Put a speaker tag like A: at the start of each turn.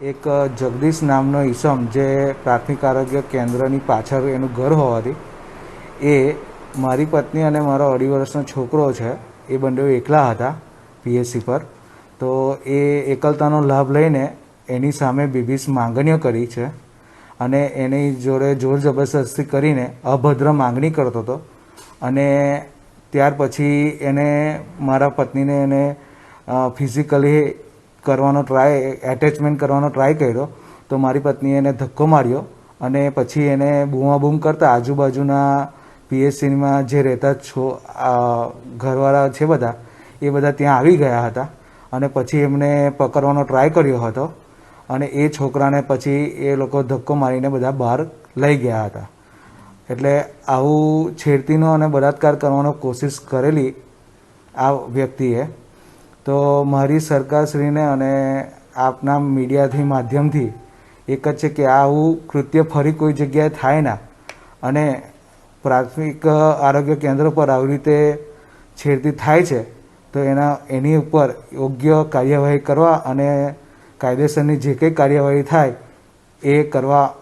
A: એક જગદીશ નામનો ઈસમ જે પ્રાથમિક આરોગ્ય કેન્દ્રની પાછળ એનું ઘર હોવાથી, એ મારી પત્ની અને મારો અઢી વર્ષનો છોકરો છે, એ બંને એકલા હતા પીએસસી પર. તો એ એકલતાનો લાભ લઈને એની સામે બીબીસ માંગણીઓ કરી છે અને એની જોડે જોર જબરદસ્તી કરીને અભદ્ર માંગણી કરતો હતો. અને ત્યાર પછી એને મારા પત્નીને એને ફિઝિકલી કરવાનો ટ્રાય એટેચમેન્ટ કરવાનો ટ્રાય કર્યો, તો મારી પત્નીએ એને ધક્કો માર્યો અને પછી એને બૂમાબૂમ કરતા આજુબાજુના પીએસસીમાં જે રહેતા છો ઘરવાળા છે બધા, એ બધા ત્યાં આવી ગયા હતા અને પછી એમને પકડવાનો ટ્રાય કર્યો હતો અને એ છોકરાને પછી એ લોકો ધક્કો મારીને બધા બહાર લઈ ગયા હતા. એટલે આવું છેડતીનો અને બળાત્કાર કરવાનો કોશિશ કરેલી આ વ્યક્તિએ તો મારી સરકારશ્રીને અને આપના મીડિયાથી માધ્યમથી એક જ છે કે આવું કૃત્ય ફરી કોઈ જગ્યાએ થાય ના અને પ્રાથમિક આરોગ્ય કેન્દ્ર પર આવી રીતે છેડતી થાય છે, તો એના, એની ઉપર યોગ્ય કાર્યવાહી કરવા અને કાયદેસરની જે કંઈ કાર્યવાહી થાય એ કરવા